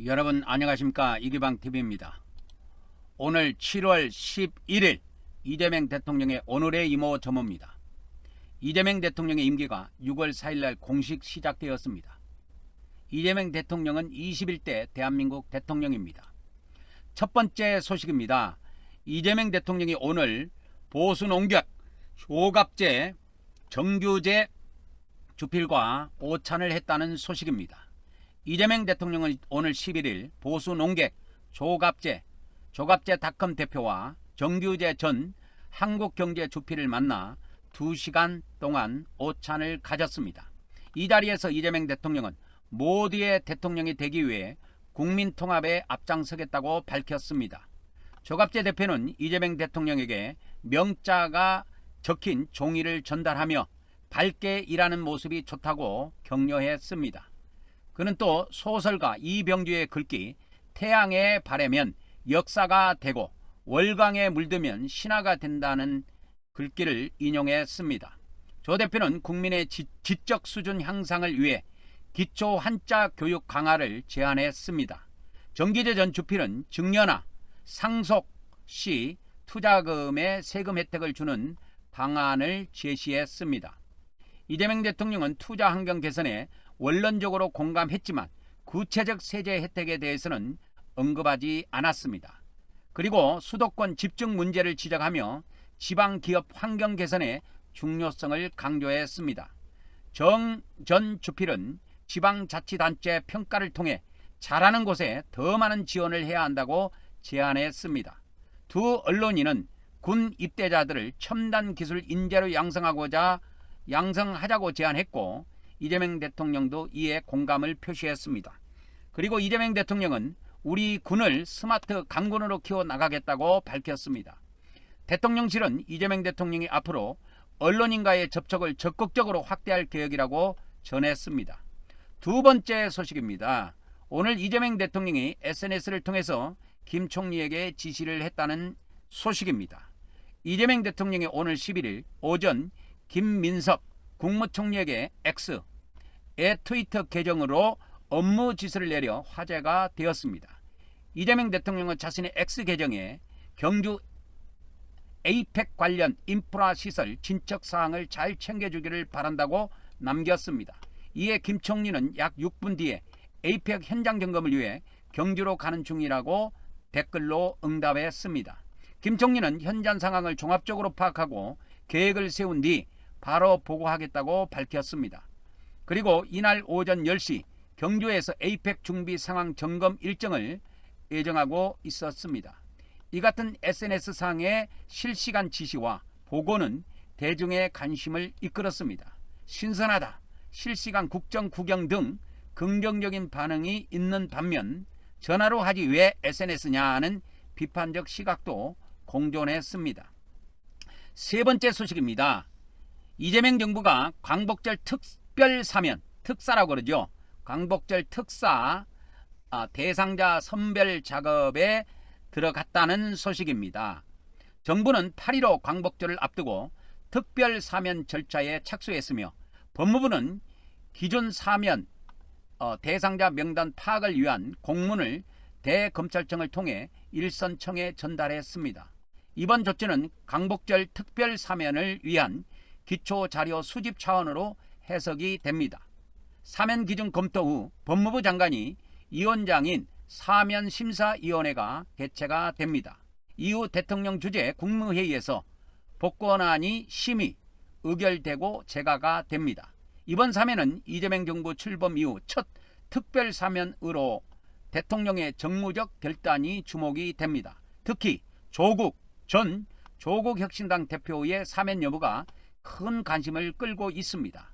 여러분 안녕하십니까 이기방TV입니다. 오늘 7월 11일 이재명 대통령의 오늘의 이모 점호입니다. 이재명 대통령의 임기가 6월 4일날 공식 시작되었습니다. 이재명 대통령은 21대 대한민국 대통령입니다. 첫 번째 소식입니다. 이재명 대통령이 오늘 보수 농객, 효갑제, 정규제 주필과 오찬을 했다는 소식입니다. 이재명 대통령은 오늘 11일 보수 농객 조갑제 조갑제닷컴 대표와 정규재 전 한국경제 주필을 만나 2시간 동안 오찬을 가졌습니다. 이 자리에서 이재명 대통령은 모두의 대통령이 되기 위해 국민 통합에 앞장서겠다고 밝혔습니다. 조갑제 대표는 이재명 대통령에게 명자가 적힌 종이를 전달하며 밝게 일하는 모습이 좋다고 격려했습니다. 그는 또 소설가 이병주의 글귀 태양에 바래면 역사가 되고 월광에 물들면 신화가 된다는 글귀를 인용했습니다. 조 대표는 국민의 지, 지적 수준 향상을 위해 기초 한자 교육 강화를 제안했습니다. 정기재 전 주필은 증여나 상속 시 투자금의 세금 혜택을 주는 방안을 제시했습니다. 이재명 대통령은 투자 환경 개선에 원론적으로 공감했지만 구체적 세제 혜택에 대해서는 언급하지 않았습니다. 그리고 수도권 집중 문제를 지적하며 지방 기업 환경 개선의 중요성을 강조했습니다. 정 전 주필은 지방자치단체 평가를 통해 잘하는 곳에 더 많은 지원을 해야 한다고 제안했습니다. 두 언론인은 군 입대자들을 첨단 기술 인재로 양성하고자 양성하자고 제안했고 이재명 대통령도 이에 공감을 표시했습니다. 그리고 이재명 대통령은 우리 군을 스마트 강군으로 키워 나가겠다고 밝혔습니다. 대통령실은 이재명 대통령이 앞으로 언론인과의 접촉을 적극적으로 확대할 계획이라고 전했습니다. 두 번째 소식입니다. 오늘 이재명 대통령이 SNS를 통해서 김 총리에게 지시를 했다는 소식입니다. 이재명 대통령이 오늘 11일 오전 김민석 국무총리에게 X 의 트위터 계정으로 업무 지시를 내려 화제가 되었습니다. 이재명 대통령은 자신의 X 계정에 경주 에이펙 관련 인프라 시설 진척 사항을 잘 챙겨주기를 바란다고 남겼습니다. 이에 김 총리는 약 6분 뒤에 에이펙 현장 점검을 위해 경주로 가는 중이라고 댓글로 응답했습니다. 김 총리는 현장 상황을 종합적으로 파악하고 계획을 세운 뒤 바로 보고하겠다고 밝혔습니다. 그리고 이날 오전 10시 경주에서 에이펙 준비 상황 점검 일정을 예정하고 있었습니다. 이 같은 SNS상의 실시간 지시와 보고는 대중의 관심을 이끌었습니다. 신선하다, 실시간 국정 구경 등 긍정적인 반응이 있는 반면 전화로 하지 왜 SNS냐는 비판적 시각도 공존했습니다. 세 번째 소식입니다. 이재명 정부가 광복절 특 별 사면, 특사라고 그러죠. 광복절 특사 아, 대상자 선별 작업에 들어갔다는 소식입니다. 정부는 8.15 광복절을 앞두고 특별 사면 절차에 착수했으며 법무부는 기존 사면 어, 대상자 명단 파악을 위한 공문을 대검찰청을 통해 일선청에 전달했습니다. 이번 조치는 광복절 특별 사면을 위한 기초 자료 수집 차원으로 해석이 됩니다. 사면 기준 검토 후 법무부 장관이 위원장인 사면 심사위원회가 개최가 됩니다. 이후 대통령 주재 국무회의에서 복권안이 심의, 의결되고 제가가 됩니다. 이번 사면은 이재명 정부 출범 이후 첫 특별 사면으로 대통령의 정무적 결단이 주목이 됩니다. 특히 조국 전 조국혁신당 대표의 사면 여부가 큰 관심을 끌고 있습니다.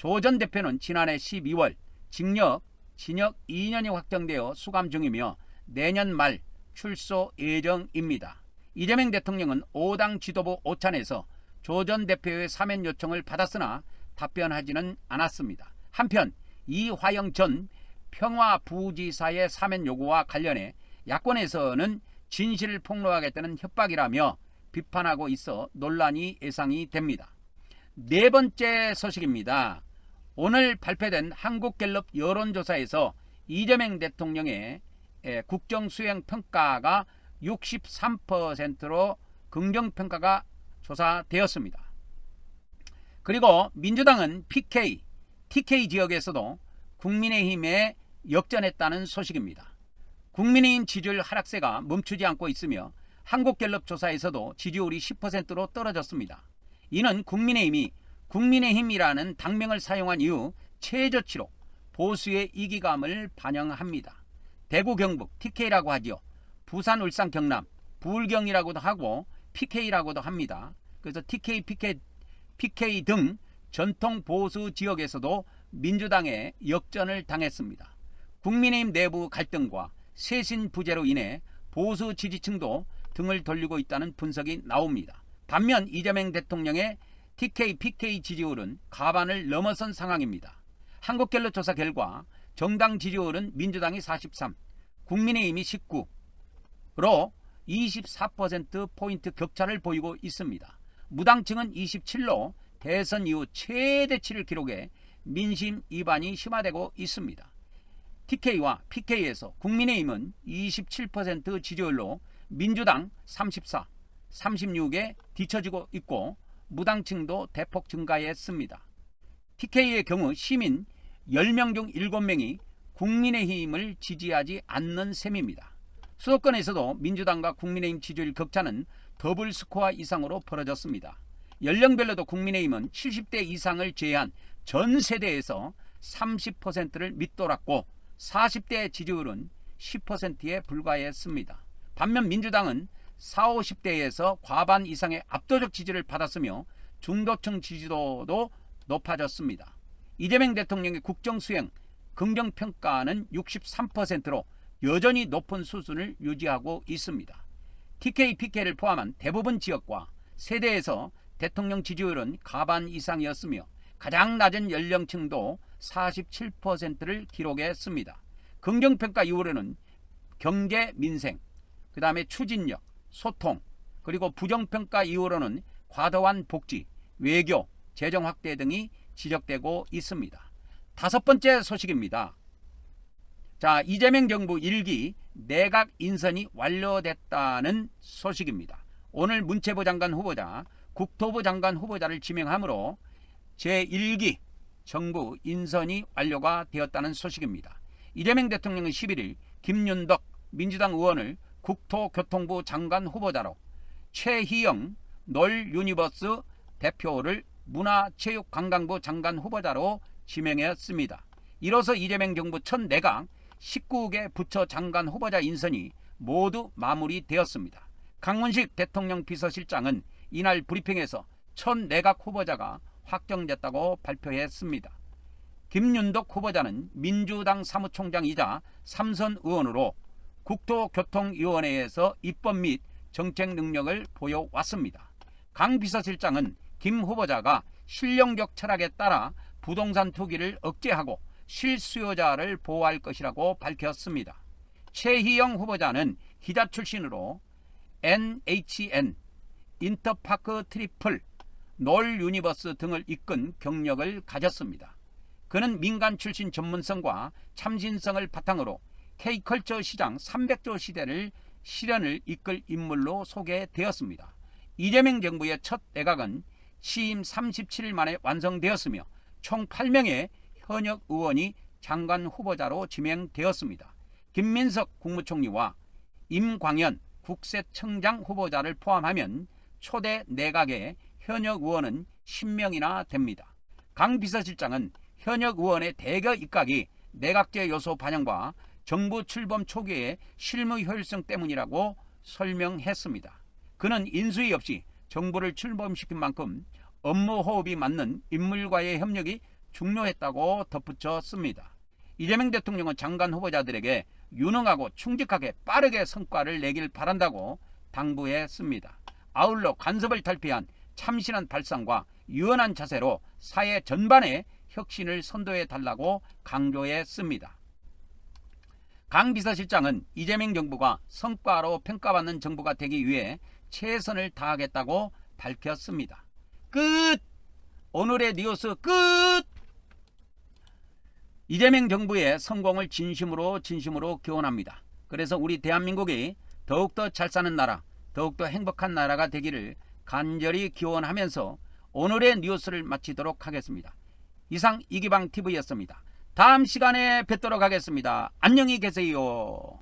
조 전 대표는 지난해 12월 징역, 징역 2년이 확정되어 수감 중이며 내년 말 출소 예정입니다. 이재명 대통령은 5당 지도부 오찬에서 조 전 대표의 사면 요청을 받았으나 답변하지는 않았습니다. 한편 이화영 전 평화부지사의 사면 요구와 관련해 야권에서는 진실을 폭로하겠다는 협박이라며 비판하고 있어 논란이 예상이 됩니다. 네 번째 소식입니다. 오늘 발표된 한국갤럽 여론조사에서 이재명 대통령의 에, 국정 수행 평가가 63%로 긍정 평가가 조사되었습니다. 그리고 민주당은 PK, TK 지역에서도 국민의힘에 역전했다는 소식입니다. 국민의힘 지지율 하락세가 멈추지 않고 있으며 한국갤럽 조사에서도 지지율이 10%로 떨어졌습니다. 이는 국민의힘이 국민의힘이라는 당명을 사용한 이후 최저치로 보수의 이기감을 반영합니다. 대구 경북 TK라고 하지요. 부산 울산 경남 부울경이라고도 하고 PK라고도 합니다. 그래서 TK, PK, PK 등 전통 보수 지역에서도 민주당의 역전을 당했습니다. 국민의힘 내부 갈등과 쇄신 부재로 인해 보수 지지층도 등을 돌리고 있다는 분석이 나옵니다. 반면 이재명 대통령의 TK, PK 지지율은 가반을 넘어선 상황입니다. 한국갤럽 조사 결과 정당 지지율은 민주당이 43, 국민의힘이 19로 24%포인트 격차를 보이고 있습니다. 무당층은 27로 대선 이후 최대치를 기록해 민심 이반이 심화되고 있습니다. TK와 PK에서 국민의힘은 27% 지지율로 민주당 34, 36에 뒤처지고 있고 무당층도 대폭 증가했습니다. TK의 경우 시민 10명 중 7명이 국민의힘을 지지하지 않는 셈입니다. 수도권에서도 민주당과 국민의힘 지지율 격차는 더블 스코어 이상으로 벌어졌습니다. 연령별로도 국민의힘은 70대 이상을 제외한 전 세대에서 30%를 밑돌았고 40대 지지율은 10%에 불과했습니다. 반면 민주당은 4, 50대에서 과반 이상의 압도적 지지를 받았으며 중도층 지지도도 높아졌습니다. 이재명 대통령의 국정 수행 긍정 평가는 63%로 여전히 높은 수준을 유지하고 있습니다. TK, PK를 포함한 대부분 지역과 세대에서 대통령 지지율은 가반 이상이었으며 가장 낮은 연령층도 47%를 기록했습니다. 긍정평가 이후로는 경제, 민생, 그 다음에 추진력, 소통, 그리고 부정평가 이후로는 과도한 복지, 외교, 재정 확대 등이 지적되고 있습니다. 다섯 번째 소식입니다. 자, 이재명 정부 1기 내각 인선이 완료됐다는 소식입니다. 오늘 문체부 장관 후보자, 국토부 장관 후보자를 지명함으로 제1기 정부 인선이 완료가 되었다는 소식입니다. 이재명 대통령은 11일 김윤덕 민주당 의원을 국토교통부 장관 후보자로 최희영 놀 유니버스 대표를 문화체육관광부 장관 후보자로 지명했습니다. 이로써 이재명 정부 첫 내각 19개 부처 장관 후보자 인선이 모두 마무리되었습니다. 강문식 대통령 비서실장은 이날 브리핑에서 첫 내각 후보자가 확정됐다고 발표했습니다. 김윤덕 후보자는 민주당 사무총장이자 삼선 의원으로 국토교통위원회에서 입법 및 정책 능력을 보여왔습니다. 강 비서실장은 김 후보자가 실용적 철학에 따라 부동산 투기를 억제하고 실수요자를 보호할 것이라고 밝혔습니다. 최희영 후보자는 기자 출신으로 NHN, 인터파크 트리플, 놀 유니버스 등을 이끈 경력을 가졌습니다. 그는 민간 출신 전문성과 참신성을 바탕으로 K컬처 시장 300조 시대를 실현을 이끌 인물로 소개되었습니다. 이재명 정부의 첫 내각은 취임 37일 만에 완성되었으며 총 8명의 현역 의원이 장관 후보자로 지명되었습니다. 김민석 국무총리와 임광현 국세청장 후보자를 포함하면 초대 내각의 현역 의원은 10명이나 됩니다. 강 비서실장은 현역 의원의 대거 입각이 내각제 요소 반영과 정부 출범 초기의 실무 효율성 때문이라고 설명했습니다. 그는 인수위 없이 정부를 출범시킨 만큼 업무 호흡이 맞는 인물과의 협력이 중요했다고 덧붙였습니다. 이재명 대통령은 장관 후보자들에게 유능하고 충직하게 빠르게 성과를 내길 바란다고 당부했습니다. 아울러 간섭을 탈피한 참신한 발상과 유연한 자세로 사회 전반에 혁신을 선도해 달라고 강조했습니다. 강 비서실장은 이재명 정부가 성과로 평가받는 정부가 되기 위해 최선을 다하겠다고 밝혔습니다. 끝! 오늘의 뉴스 끝! 이재명 정부의 성공을 진심으로 진심으로 기원합니다. 그래서 우리 대한민국이 더욱더 잘 사는 나라, 더욱더 행복한 나라가 되기를 간절히 기원하면서 오늘의 뉴스를 마치도록 하겠습니다. 이상 이기방 TV였습니다. 다음 시간에 뵙도록 하겠습니다. 안녕히 계세요.